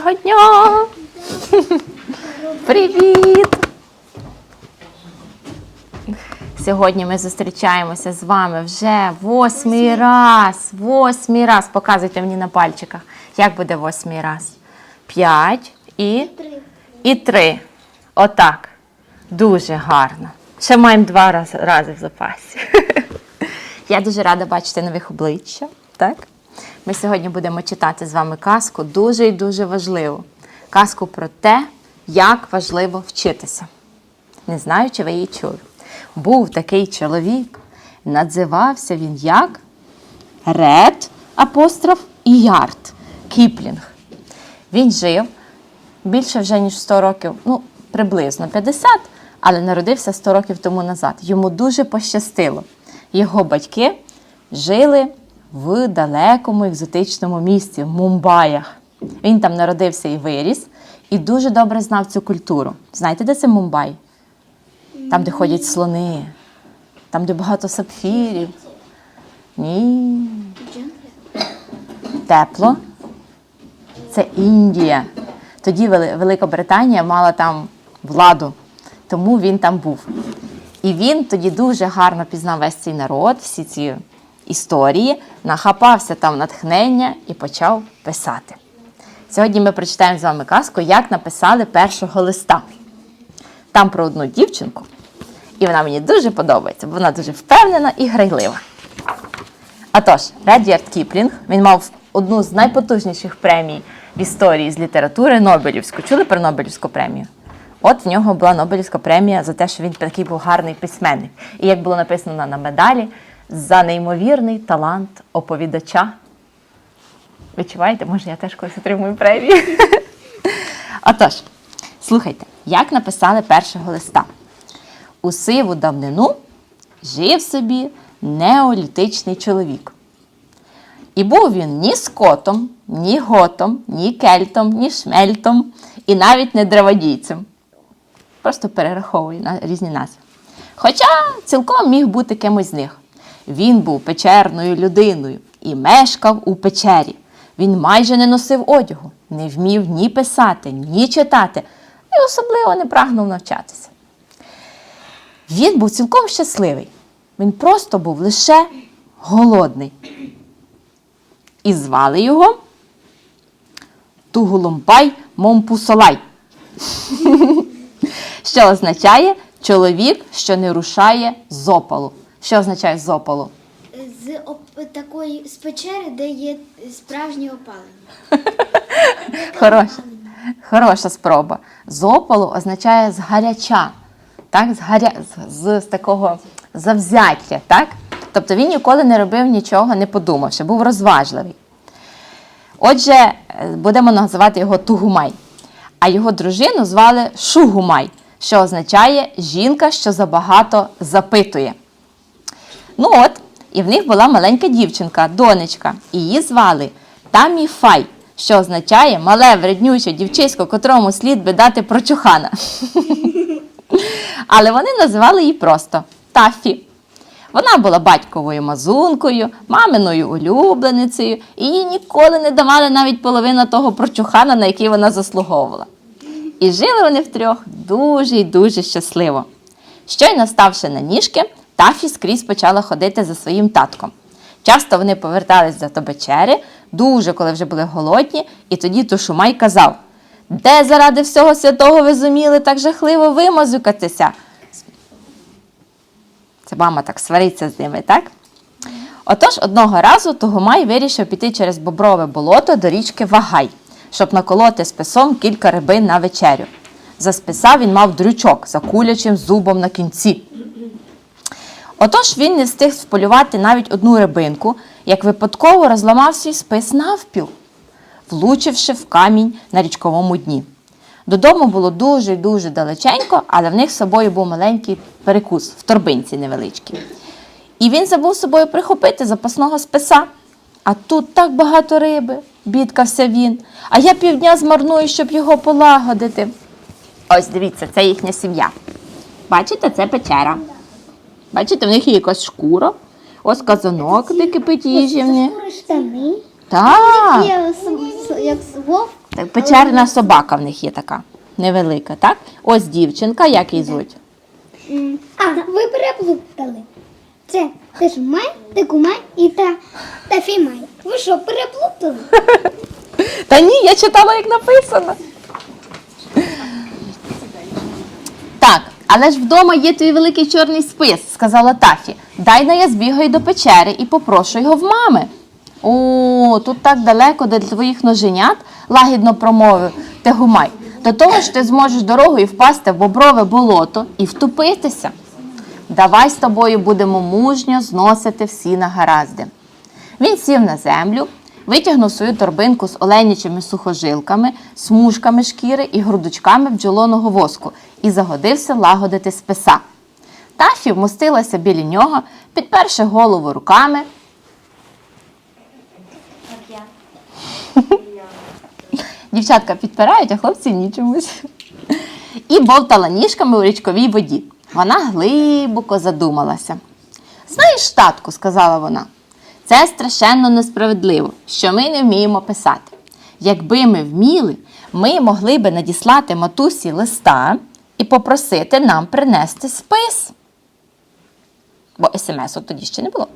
Доброго дня! Привіт! Сьогодні ми зустрічаємося з вами вже восьмий раз. Восьмий раз. Показуйте мені на пальчиках. Як буде восьмий раз? П'ять і, і три. Отак. Дуже гарно. Ще маємо два рази в запасі. Я дуже рада бачити нових обличчя. Так? Ми сьогодні будемо читати з вами казку дуже і дуже важливу. Казку про те, як важливо вчитися. Не знаю, чи ви її чули. Був такий чоловік, надзивався він як Ред апостроф і Ярд Кіплінг. Він жив більше вже ніж 100 років, ну, приблизно 50, але народився 100 років тому назад. Йому дуже пощастило. Його батьки жили в далекому екзотичному місті, в Мумбаях. Він там народився і виріс, і дуже добре знав цю культуру. Знаєте, де це Мумбай? Там, де ходять слони, там, де багато сапфірів. Ні. Тепло. Це Індія. Тоді Вели- Велика Британія мала там владу, тому він там був. І він тоді дуже гарно пізнав весь цей народ, всі ці історії, нахапався там натхнення і почав писати. Сьогодні ми прочитаємо з вами казку, як написали першого листа. Там про одну дівчинку, і вона мені дуже подобається, бо вона дуже впевнена і грайлива. Отож, Редярд Кіплінг, він мав одну з найпотужніших премій в історії з літератури Нобелівську. Чули про Нобелівську премію? От в нього була Нобелівська премія за те, що він такий був гарний письменник. І як було написано на- на медалі, за неймовірний талант оповідача. Відчуваєте, може, я теж колись отримую премію. Отож, слухайте, як написали першого листа. У сиву давнину жив собі неолітичний чоловік. І був він ні скотом, ні готом, ні кельтом, ні шмельтом, і навіть не древодійцем. Просто перераховую на різні назви. Хоча цілком міг бути кимось з них. Він був печерною людиною і мешкав у печері. Він майже не носив одягу, не вмів ні писати, ні читати, і особливо не прагнув навчатися. Він був цілком щасливий. Він просто був лише голодний. І звали його Тугуломпай Момпусолай, що означає чоловік, що не рушає з опалу. Що означає з опалу? З оп- такої з печери, де є справжнє опалення. Хороша, хороша спроба. З опалу означає з гаряча, так? з, гаря... з, з, з такого завзяття. Так? Тобто він ніколи не робив нічого, не подумавши, був розважливий. Отже, е, будемо називати його Тугумай. А його дружину звали Шугумай, що означає жінка, що забагато запитує. Ну от, і в них була маленька дівчинка, донечка, її звали Таміфай, що означає мале вреднюче дівчисько, котрому слід би дати прочухана. Але вони називали її просто Тафі. Вона була батьковою мазункою, маминою улюбленицею, і їй ніколи не давали навіть половину того прочухана, на який вона заслуговувала. І жили вони втрьох дуже й дуже щасливо. Щойно ставши на ніжки, Тафі скрізь почала ходити за своїм татком. Часто вони повертались до вечері, дуже коли вже були голодні, і тоді Тушумай казав: Де заради всього святого ви зуміли так жахливо вимазюкатися? Це мама так свариться з ними, так? Отож, одного разу Тугумай вирішив піти через боброве болото до річки Вагай, щоб наколоти списом кілька рибин на вечерю. За списа він мав дрючок за кулячим зубом на кінці. Отож він не встиг вполювати навіть одну рибинку, як випадково розламав свій спис навпіл, влучивши в камінь на річковому дні. Додому було дуже дуже далеченько, але в них з собою був маленький перекус в торбинці невеличкій. І він забув з собою прихопити запасного списа. А тут так багато риби, бідкався він. А я півдня змарную, щоб його полагодити. Ось дивіться, це їхня сім'я. Бачите, це печера. Бачите, в них є якась шкура, ось казанок, де кипить їжі в них. Штани. Так. Є с- с- як вовк. Так, печерна собака в них є така. Невелика, так? Ось дівчинка, як її звуть? А, ви переплутали. Це Тежмай, Текумай і та, та Фімай. Ви що, переплутали? Та ні, я читала, як написано. Так, але ж вдома є твій великий чорний спис, сказала Тафі. Дай на я збігаю до печери і попрошу його в мами. О, тут так далеко до твоїх ноженят, лагідно промовив Тегумай. До того ж ти зможеш дорогою впасти в боброве болото і втопитися. Давай з тобою будемо мужньо зносити всі нагаразди. Він сів на землю, витягнув свою торбинку з оленячими сухожилками, смужками шкіри і грудочками бджолоного воску і загодився лагодити списа. Тафі вмостилася біля нього, підперши голову руками. Дівчатка підпирають, а хлопці ні чомусь. І бовтала ніжками у річковій воді. Вона глибоко задумалася. Знаєш, татку, сказала вона, це страшенно несправедливо, що ми не вміємо писати. Якби ми вміли, ми могли би надіслати матусі листа і попросити нам принести спис. Бо смс тоді ще не було.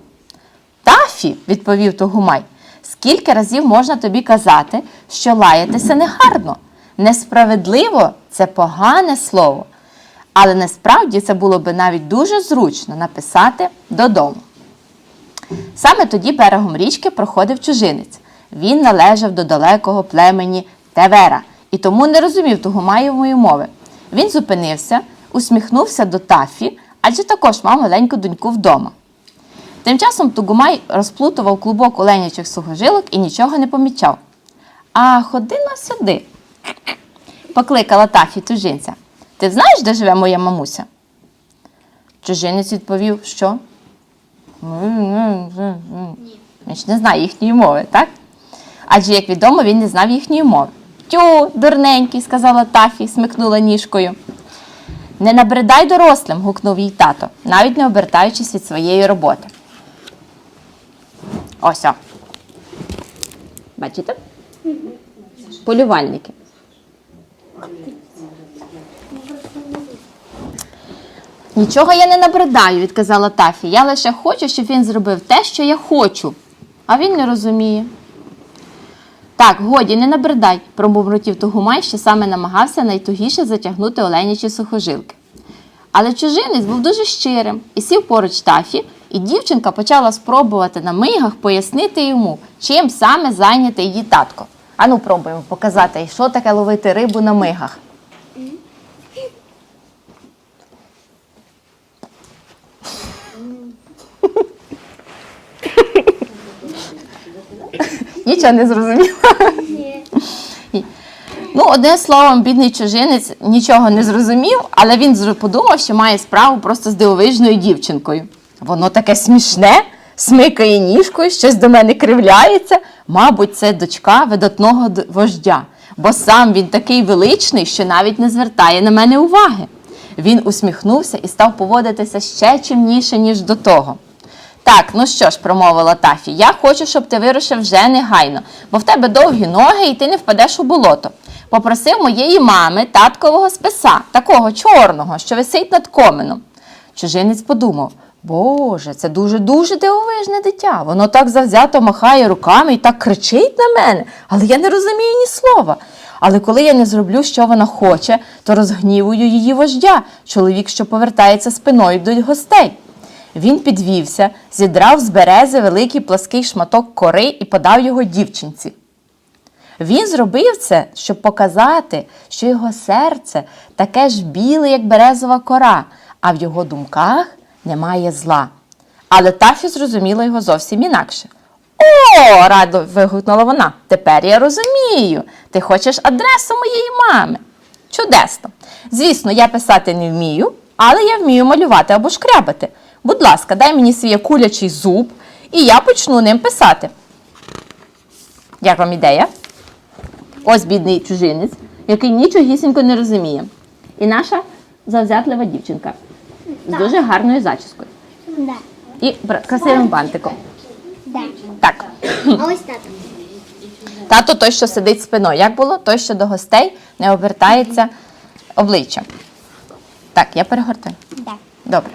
Тафі, відповів Тогумай, скільки разів можна тобі казати, що лаятися негарно? Несправедливо це погане слово. Але насправді це було би навіть дуже зручно написати додому. Саме тоді берегом річки проходив чужинець. Він належав до далекого племені Тевера і тому не розумів Тугумаєвої мови. Він зупинився, усміхнувся до Тафі, адже також мав маленьку доньку вдома. Тим часом Тугумай розплутував клубок оленячих сухожилок і нічого не помічав. А ходи на сюди, покликала Тафі чужинця. Ти знаєш, де живе моя мамуся? Чужинець відповів, що? Він ж не знає їхньої мови, так? Адже, як відомо, він не знав їхньої мови. Тю, дурненький, сказала Тафі, смикнула ніжкою. Не набридай дорослим, гукнув їй тато, навіть не обертаючись від своєї роботи. Ось. о. Бачите? Полювальники. Нічого я не набридаю, відказала Тафі. Я лише хочу, щоб він зробив те, що я хочу. А він не розуміє. Так, годі, не набридай, промовротів Тугумай, що саме намагався найтугіше затягнути оленячі сухожилки. Але чужинець був дуже щирим і сів поруч Тафі, і дівчинка почала спробувати на мигах пояснити йому, чим саме зайнятий її татко. Ану, пробуємо показати, що таке ловити рибу на мигах. Нічого не зрозуміла. Ну, одним словом, бідний чужинець нічого не зрозумів, але він подумав, що має справу просто з дивовижною дівчинкою. Воно таке смішне, смикає ніжкою, щось до мене кривляється. Мабуть, це дочка видатного вождя, бо сам він такий величний, що навіть не звертає на мене уваги. Він усміхнувся і став поводитися ще чимніше, ніж до того. Так, ну що ж, промовила Тафі, я хочу, щоб ти вирушив вже негайно, бо в тебе довгі ноги і ти не впадеш у болото. Попросив моєї мами таткового списа, такого чорного, що висить над коменом. Чужинець подумав: Боже, це дуже-дуже дивовижне дитя. Воно так завзято махає руками і так кричить на мене, але я не розумію ні слова. Але коли я не зроблю, що вона хоче, то розгнівую її вождя, чоловік, що повертається спиною до гостей. Він підвівся, зідрав з берези великий плаский шматок кори і подав його дівчинці. Він зробив це, щоб показати, що його серце таке ж біле, як березова кора, а в його думках немає зла. Але Тафі зрозуміла його зовсім інакше. О, радо вигукнула вона. Тепер я розумію. Ти хочеш адресу моєї мами. Чудесно. Звісно, я писати не вмію, але я вмію малювати або шкрябати. Будь ласка, дай мені свій кулячий зуб, і я почну ним писати. Як вам ідея? Ось бідний чужинець, який нічогісінько не розуміє. І наша завзятлива дівчинка з дуже гарною зачіскою Да. і красивим бантиком. Да. Так. А ось тато. Тато той, що сидить спиною. Як було? Той, що до гостей не обертається обличчям. Так, я перегортаю. Так. Добре.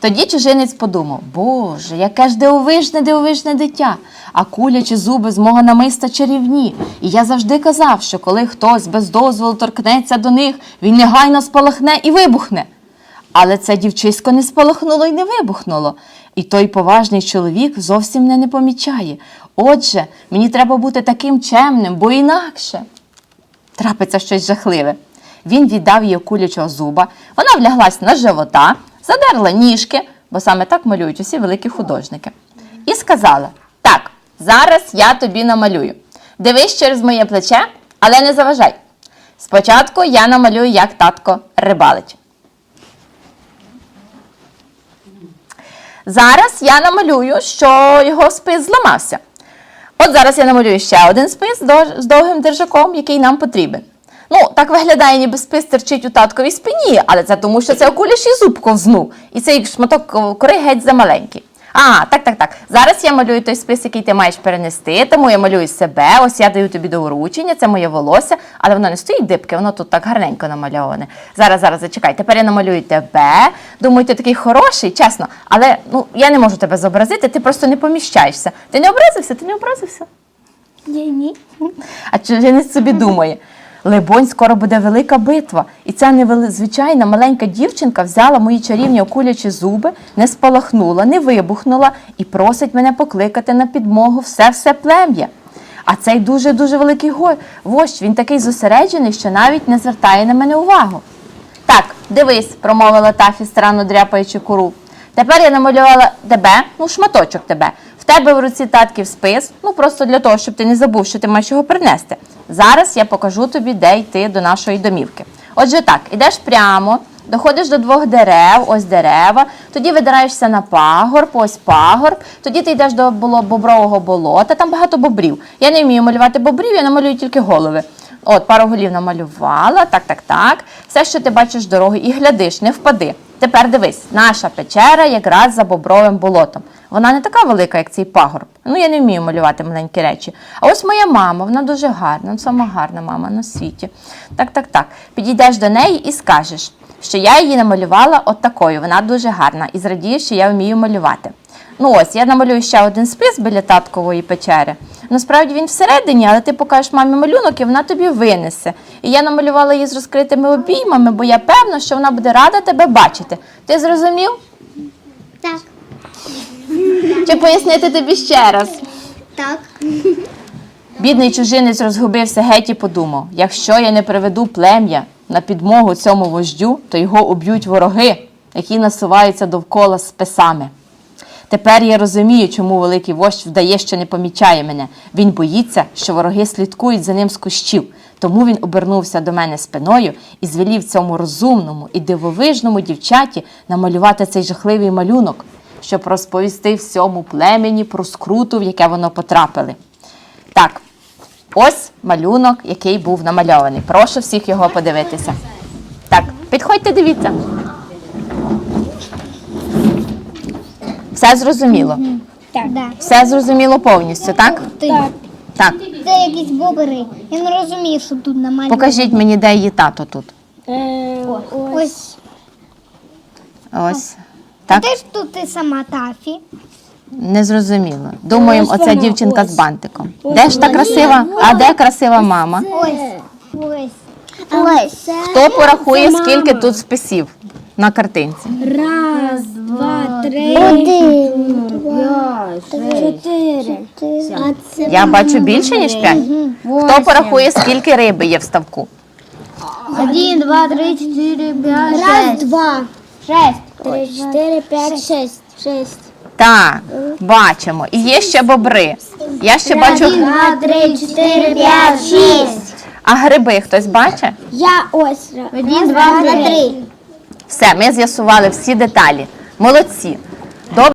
Тоді чужинець подумав: Боже, яке ж дивовижне, дивовижне дитя, а кулячі зуби з мого намиста чарівні. І я завжди казав, що коли хтось без дозволу торкнеться до них, він негайно спалахне і вибухне. Але це дівчисько не спалахнуло і не вибухнуло. І той поважний чоловік зовсім мене не помічає. Отже, мені треба бути таким чемним, бо інакше трапиться щось жахливе. Він віддав їй кулячого зуба, вона вляглась на живота, задерла ніжки, бо саме так малюють усі великі художники. І сказала: Так, зараз я тобі намалюю. Дивись через моє плече, але не заважай. Спочатку я намалюю, як татко рибалить. Зараз я намалюю, що його спис зламався. От зараз я намалюю ще один спис з довгим держаком, який нам потрібен. Ну, так виглядає, ніби спис терчить у татковій спині, але це тому, що це окуліший зуб ковзнув. І цей шматок кори геть замаленький. А, так, так, так. Зараз я малюю той спис, який ти маєш перенести, тому я малюю себе. Ось я даю тобі до вручення, це моє волосся, але воно не стоїть дибки, воно тут так гарненько намальоване. Зараз, зараз, зачекай. Тепер я намалюю тебе. Думаю, ти такий хороший, чесно, але ну, я не можу тебе зобразити, ти просто не поміщаєшся. Ти не образився? Ти не образився? Ні, ні. А чужинець собі думає. Лебонь, скоро буде велика битва. І ця незвичайна маленька дівчинка взяла мої чарівні окулячі зуби, не спалахнула, не вибухнула і просить мене покликати на підмогу все-все плем'я. А цей дуже-дуже великий вождь, він такий зосереджений, що навіть не звертає на мене увагу. Так, дивись, промовила Тафі, старанно дряпаючи куру. Тепер я намалювала тебе, ну, шматочок тебе. В тебе в руці татків спис, ну просто для того, щоб ти не забув, що ти маєш його принести. Зараз я покажу тобі, де йти до нашої домівки. Отже, так, ідеш прямо, доходиш до двох дерев, ось дерева, тоді видираєшся на пагорб, ось пагорб, тоді ти йдеш до бобрового болота, там багато бобрів. Я не вмію малювати бобрів, я намалюю тільки голови. От, пару голів намалювала, так, так, так. Все, що ти бачиш дороги, і глядиш, не впади. Тепер дивись, наша печера якраз за бобровим болотом. Вона не така велика, як цей пагорб. Ну, я не вмію малювати маленькі речі. А ось моя мама, вона дуже гарна, сама гарна мама на світі. Так, так, так. Підійдеш до неї і скажеш, що я її намалювала от такою. Вона дуже гарна і зрадієш, що я вмію малювати. Ну ось, я намалюю ще один спис біля таткової печери. Насправді він всередині, але ти покажеш мамі малюнок і вона тобі винесе. І я намалювала її з розкритими обіймами, бо я певна, що вона буде рада тебе бачити. Ти зрозумів? Так. Чи пояснити тобі ще раз? Так. Бідний чужинець розгубився геть і подумав: якщо я не приведу плем'я на підмогу цьому вождю, то його уб'ють вороги, які насуваються довкола списами. Тепер я розумію, чому великий вождь вдає, що не помічає мене. Він боїться, що вороги слідкують за ним з кущів. Тому він обернувся до мене спиною і звелів цьому розумному і дивовижному дівчаті намалювати цей жахливий малюнок, щоб розповісти всьому племені про скруту, в яке воно потрапили. Так, ось малюнок, який був намальований. Прошу всіх його подивитися. Так, підходьте, дивіться. Все зрозуміло. Так. Да. Все зрозуміло повністю, так? Так. Так. Це якісь бобри. Я не розумію, що тут намалювати. Покажіть мені, де її тато тут. Ось. Ось. А Так, де ж тут ти сама Тафі? не зрозуміло. Думаємо, оця дівчинка з бантиком. Де ж та красива? А де красива мама? Ось. Ось. Ось. Хто порахує, скільки тут списів на картинці? Раз, два, три. Один, два, чотири. Я бачу більше, ніж п'ять. Хто порахує, скільки риби є в ставку? Один, два, три, чотири, п'ять, Раз, два. Шесть. Три, чотири, п'ять, шесть. Шесть. Так, бачимо. І є ще бобри. Я ще бачу. Один, два, три, чотири, п'ять, шість. А гриби хтось бачить? Я ось. Один, два, три. Все, ми з'ясували всі деталі. Молодці. Добре.